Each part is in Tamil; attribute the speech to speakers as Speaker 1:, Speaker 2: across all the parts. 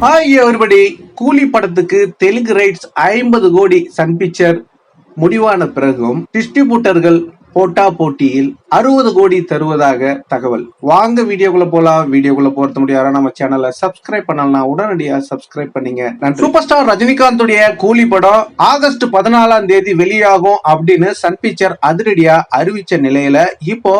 Speaker 1: ஹாய் எவரிபடி கூலி படத்துக்கு தெலுங்கு ரைட்ஸ் ஐம்பது கோடி சன் பிக்சர் முடிவான பிறகும் டிஸ்ட்ரிபியூட்டர்கள் போட்டா போட்டியில் அறுபது கோடி தருவதாக தகவல். வாங்க வீடியோக்குள்ள போலாம். வீடியோக்குள்ள போறது முடியாத நம்ம சேனலை சப்ஸ்கிரைப் பண்ணலாம் உடனடியா சப்ஸ்கிரைப் பண்ணீங்க. சூப்பர் ஸ்டார் ரஜினிகாந்துடைய கூலி படம் ஆகஸ்ட் பதினாலாம் தேதி வெளியாகும் அப்படின்னு சன் பிக்சர் அதிரடியா அறிவிச்ச நிலையில இப்போ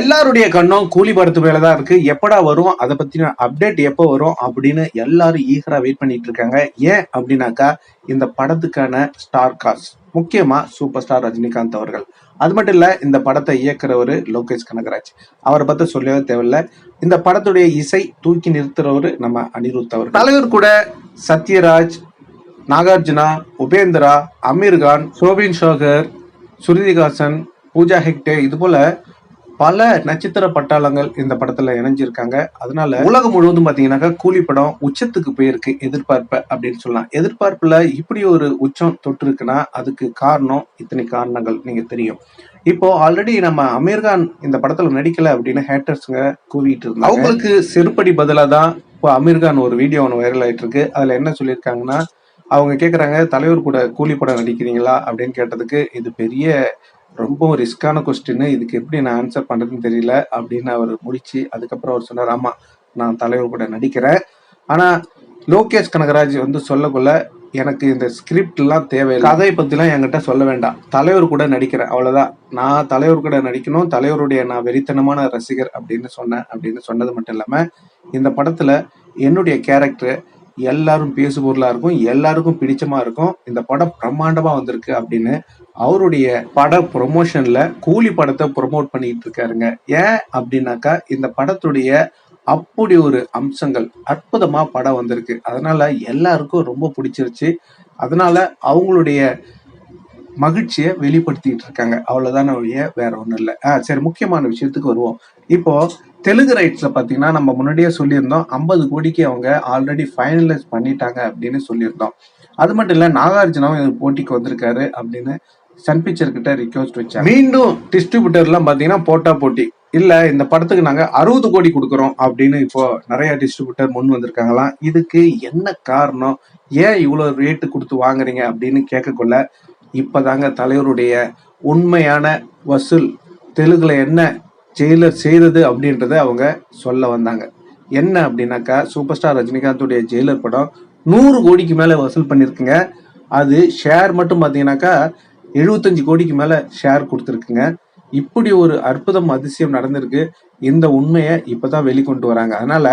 Speaker 1: எல்லாருடைய கண்ணும் கூலி படத்து மேலதான் இருக்கு. எப்படா வரும்? அதை பத்தின அப்டேட் எப்போ வரும்? அப்படின்னு எல்லாரும் ஈகரா வெயிட் பண்ணிட்டு இருக்காங்க. ஏன் அப்படின்னாக்கா இந்த படத்துக்கான ஸ்டார் காஸ்ட் முக்கியமா சூப்பர் ஸ்டார் ரஜினிகாந்த் அவர்கள். அது மட்டும் இல்ல இந்த படத்தை இயக்குறவர் லோகேஷ் கனகராஜ். அவரை பத்தி சொல்லவே தேவையில்ல. இந்த படத்துடைய இசை தூக்கி நிறுத்துறவர் நம்ம அனிருத் அவர் தலைவர் கூட சத்யராஜ் நாகார்ஜுனா உபேந்திரா அமீர்கான் சோபின் ஷோகர் சுருதிகாசன் பூஜா ஹெக்டே இது போல பல நட்சத்திர பட்டாளங்கள் இந்த படத்துல இணைஞ்சிருக்காங்க. அதனால உலகம் முழுவதும் பாத்தீங்கன்னாக்கா கூலி படம் உச்சத்துக்கு போயிருக்கு எதிர்பார்ப்ப அப்படின்னு சொல்லலாம். எதிர்பார்ப்புல இப்படி ஒரு உச்சம் தொட்டு இருக்குன்னா அதுக்கு காரணம் இத்தனை காரணங்கள் நீங்க தெரியும். இப்போ ஆல்ரெடி நம்ம அமீர்கான் இந்த படத்துல நடிக்கல அப்படின்னு ஹேட்டர்ஸ்ங்க கூவிட்டு இருந்தாங்க. அவங்களுக்கு செருப்படி பதிலா தான் இப்போ அமீர்கான் ஒரு வீடியோ ஒன்று வைரல் ஆயிட்டு இருக்கு அதுல என்ன சொல்லியிருக்காங்கன்னா அவங்க கேக்குறாங்க தலைவர் கூட கூலி படம் நடிக்கிறீங்களா? அப்படின்னு கேட்டதுக்கு இது பெரிய ரொம்ப ரிஸ்கான கொஸ்டின் இதுக்கு எப்படி நான் ஆன்சர் பண்றதுன்னு தெரியல அப்படின்னு அவர் முடிச்சு அதுக்கப்புறம் அவர் சொன்னார் ஆமா நான் தலைவர் கூட நடிக்கிறேன். ஆனா லோகேஷ் கனகராஜ் வந்து சொல்லக்குள்ள எனக்கு இந்த ஸ்கிரிப்ட்லாம் தேவையில்லை. கதையை பற்றிலாம் என்கிட்ட சொல்ல வேண்டாம். தலைவர் கூட நடிக்கிறேன் அவ்வளோதான் நான் தலைவர் கூட நடிக்கணும் தலைவருடைய நான் வெறித்தனமான ரசிகர் அப்படின்னு சொன்னேன் அப்படின்னு சொன்னது மட்டும் இல்லாமல் இந்த படத்தில் என்னுடைய கேரக்டர் எல்லாரும் பேசுபொருளாக இருக்கும் எல்லாருக்கும் பிடிச்சமா இருக்கும். இந்த படம் பிரம்மாண்டமாக வந்திருக்கு அப்படின்னு அவருடைய பட ப்ரொமோஷனில் கூலி படத்தை ப்ரொமோட் பண்ணிட்டு இருக்காருங்க. ஏன் அப்படின்னாக்கா இந்த படத்துடைய அப்படி ஒரு அம்சங்கள். அற்புதமா படம் வந்திருக்கு. அதனால எல்லாருக்கும் ரொம்ப பிடிச்சிருச்சு. அதனால அவங்களுடைய மகிழ்ச்சியை வெளிப்படுத்திட்டு இருக்காங்க. அவ்வளவுதான ஒழிய வேற ஒண்ணும் இல்லை. ஆ சரி முக்கியமான விஷயத்துக்கு வருவோம். இப்போ தெலுங்கு ரைட்ஸ்ல பாத்தீங்கன்னா நம்ம முன்னாடியே சொல்லியிருந்தோம். ஐம்பது கோடிக்கு அவங்க ஆல்ரெடி ஃபைனலைஸ் பண்ணிட்டாங்க அப்படின்னு சொல்லியிருந்தோம். அது மட்டும் இல்ல நாகார்ஜுனாவும் இந்த போட்டிக்கு வந்திருக்காரு அப்படின்னு சன் பிக்சர் கிட்ட ரிக்வஸ்ட் வச்சாங்க. மீண்டும் டிஸ்ட்ரிபியூட்டர்லாம் பாத்தீங்கன்னா போட்டா போட்டி. இல்ல இந்த படத்துக்கு நாங்க அறுபது கோடி கொடுக்குறோம் அப்படின்னு இப்போ நிறைய டிஸ்ட்ரிபியூட்டர் முன் வந்திருக்காங்களாம் இதுக்கு என்ன காரணம்? ஏன் இவ்வளவு ரேட்டு கொடுத்து வாங்குறீங்க அப்படின்னு கேட்கக்குள்ள இப்பதாங்க தலைவருடைய உண்மையான வசூல் தெலுங்குல என்ன ஜெயிலர் செய்தது அப்படின்றத அவங்க சொல்ல வந்தாங்க. என்ன அப்படின்னாக்கா சூப்பர் ஸ்டார் ரஜினிகாந்துடைய ஜெயிலர் படம் நூறு கோடிக்கு மேல வசூல் பண்ணிருக்குங்க. அது ஷேர் மட்டும் பாத்தீங்கன்னாக்கா எழுபத்தஞ்சு கோடிக்கு மேல ஷேர் கொடுத்துருக்குங்க. இப்படி ஒரு அற்புதம் அதிசயம் நடந்திருக்கு. இந்த உண்மையை இப்பதான் வெளிக்கொண்டு வராங்க. அதனால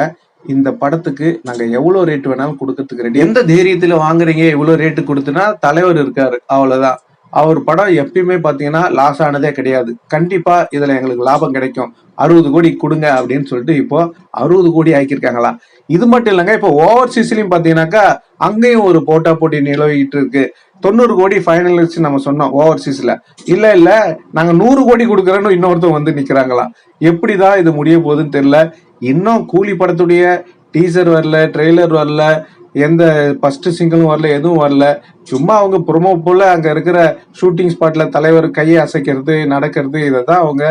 Speaker 1: இந்த படத்துக்கு நாங்க எவ்வளவு ரேட் வேணாலும் கொடுக்கறதுக்கு ரெடி எந்த தைரியத்துல வாங்குறீங்க எவ்வளவு ரேட்டு கொடுத்துனா தலைவர் இருக்காரு. அவ்வளவுதான். அவர் படம் எப்பயுமே பார்த்தீங்கன்னா லாஸ் ஆனதே கிடையாது. கண்டிப்பாக இதில் எங்களுக்கு லாபம் கிடைக்கும். அறுபது கோடி கொடுங்க அப்படின்னு சொல்லிட்டு இப்போ அறுபது கோடி ஆக்கியிருக்காங்களா? இது மட்டும் இல்லைங்க இப்போ ஓவர்சீஸ்லையும் பார்த்தீங்கன்னாக்கா அங்கேயும் ஒரு போட்டா போட்டி நிலவிக்கிட்டு இருக்கு. தொண்ணூறு கோடி ஃபைனலிஸ்ட் நம்ம சொன்னோம் ஓவர்சீஸில் இல்லை இல்லை நாங்கள் நூறு கோடி கொடுக்குறோன்னு இன்னொருத்தர் வந்து நிற்கிறாங்களா எப்படி தான் இது முடிய போகுதுன்னு தெரில இன்னும் கூலி படத்துடைய டீசர் வரல ட்ரெய்லர் வரல எந்த ஃபர்ஸ்ட் சிங்கிளும் வரல எதுவும் வரல. சும்மா அவங்க ப்ரொமோ போல அங்க இருக்கிற ஷூட்டிங் ஸ்பாட்ல தலைவர் கையை அசைக்கிறது நடக்கிறது இதை தான் அவங்க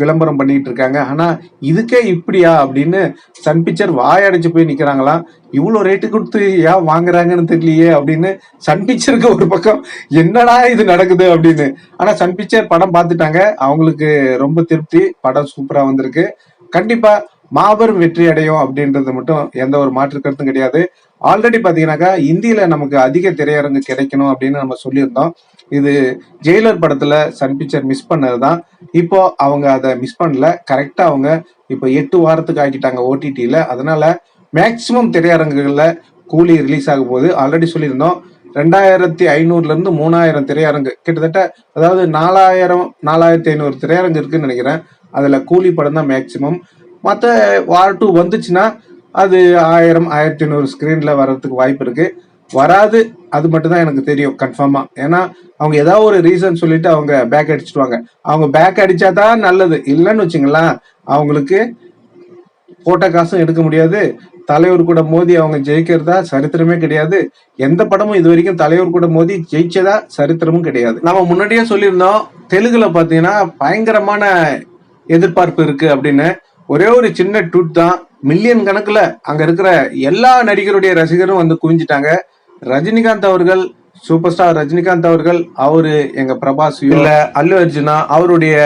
Speaker 1: விளம்பரம் பண்ணிட்டு இருக்காங்க. ஆனா இதுக்கே இப்படியா அப்படின்னு சன் பிக்சர் வாயடைச்சு போய் நிக்கிறாங்களாம். இவ்வளவு ரேட்டு கொடுத்து ஏன் வாங்குறாங்கன்னு தெரியலையே அப்படின்னு சன் பிக்சருக்கு ஒரு பக்கம் என்னடா இது நடக்குது அப்படின்னு. ஆனா சன் பிக்சர் படம் பார்த்துட்டாங்க. அவங்களுக்கு ரொம்ப திருப்தி. படம் சூப்பரா வந்திருக்கு. கண்டிப்பா மாபெரும் வெற்றி அடையும் அப்படின்றது மட்டும் எந்த ஒரு மாற்று கருத்தும் கிடையாது. ஆல்ரெடி பாத்தீங்கன்னாக்கா இந்தியில நமக்கு அதிக திரையரங்கு கிடைக்கணும் அப்படின்னு நம்ம சொல்லியிருந்தோம். இது ஜெயிலர் படத்துல சன் பிக்சர் மிஸ் பண்ணதுதான். இப்போ அவங்க அதை மிஸ் பண்ணல. கரெக்டா அவங்க இப்போ எட்டு வாரத்துக்கு ஆக்கிட்டாங்க ஓடிடியில அதனால மேக்சிமம் திரையரங்குகள்ல கூலி ரிலீஸ் ஆக போகுது ஆல்ரெடி சொல்லியிருந்தோம். ரெண்டாயிரத்தி ஐநூறுல இருந்து மூணாயிரம் திரையரங்கு. கிட்டத்தட்ட அதாவது நாலாயிரம் நாலாயிரத்தி ஐநூறு திரையரங்கு இருக்குன்னு நினைக்கிறேன். அதுல கூலி படம் தான் மேக்சிமம் மற்ற வார் டூ வந்துச்சுன்னா அது ஆயிரம் ஆயிரத்தி ஐநூறு ஸ்க்ரீனில் வர்றதுக்கு வாய்ப்பு இருக்கு. வராது அது மட்டும் தான் எனக்கு தெரியும் கன்ஃபார்மா ஏன்னா அவங்க ஏதாவது ஒரு ரீசன் சொல்லிட்டு அவங்க பேக் அடிச்சிடுவாங்க அவங்க பேக் அடிச்சா தான் நல்லது. இல்லைன்னு வச்சுங்களேன் அவங்களுக்கு போட்ட காசும் எடுக்க முடியாது. தலைவர் கூட மோதி அவங்க ஜெயிக்கிறதா சரித்திரமே கிடையாது. எந்த படமும் இது வரைக்கும் தலைவர் கூட மோதி ஜெயிச்சதா சரித்திரமும் கிடையாது. நம்ம முன்னாடியே சொல்லியிருந்தோம் தெலுங்குல பாத்தீங்கன்னா பயங்கரமான எதிர்பார்ப்பு இருக்கு அப்படின்னு. ஒரே ஒரு சின்ன ட்வீட் தான். மில்லியன் கணக்குல அங்க இருக்கிற எல்லா நடிகருடைய ரசிகரும் வந்து குவிஞ்சிட்டாங்க. ரஜினிகாந்த் அவர்கள் சூப்பர் ஸ்டார் ரஜினிகாந்த் அவர்கள் அவரு எங்க பிரபாஸ் இல்ல அல்லு அர்ஜுனா அவருடைய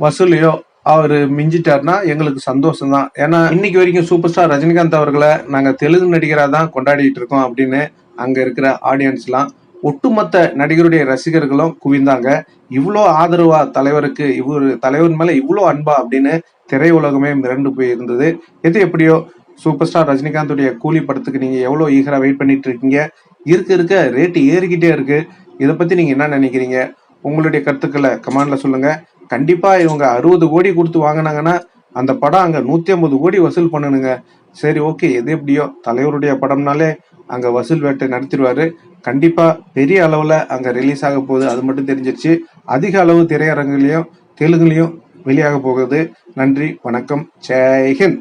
Speaker 1: வசூலையோ அவரு மிஞ்சிட்டாருன்னா எங்களுக்கு சந்தோஷம் தான் ஏன்னா இன்னைக்கு வரைக்கும் சூப்பர் ஸ்டார் ரஜினிகாந்த் அவர்களை நாங்க தெலுங்கு நடிகரா தான் கொண்டாடிட்டு இருக்கோம் அப்படின்னு அங்க இருக்கிற ஆடியன்ஸ்லாம் ஒட்டுமொத்த நடிகருடைய ரசிகர்களும் குவிந்தாங்க. இவ்வளோ ஆதரவா தலைவருக்கு இவர் தலைவர் மேலே இவ்வளோ அன்பா அப்படின்னு திரையுலகமே மிரண்டு போய் இருந்தது எது எப்படியோ சூப்பர் ஸ்டார் ரஜினிகாந்துடைய கூலி படத்துக்கு நீங்கள் எவ்வளோ ஈகராக வெயிட் பண்ணிட்டு இருக்கீங்க? இருக்க இருக்க ரேட்டு ஏறிக்கிட்டே இருக்கு. இதை பற்றி நீங்கள் என்ன நினைக்கிறீங்க? உங்களுடைய கருத்துக்களை கமாண்டில் சொல்லுங்கள் கண்டிப்பாக இவங்க அறுபது கோடி கொடுத்து வாங்கினாங்கன்னா அந்த படம் அங்கே நூற்றி ஐம்பது கோடி வசூல் பண்ணணுங்க சரி ஓகே. எது எப்படியோ தலைவருடைய படம்னாலே அங்கே வசூல் வேட்டை நடத்திடுவாரு. கண்டிப்பா பெரிய அளவுல அங்க ரிலீஸ் ஆக போகுது. அது மட்டும் தெரிஞ்சிருச்சு. அதிக அளவு திரையரங்குலையும் தெலுங்குலையும் வெளியாக போகுது. நன்றி வணக்கம். ஜெய்ஹிந்த்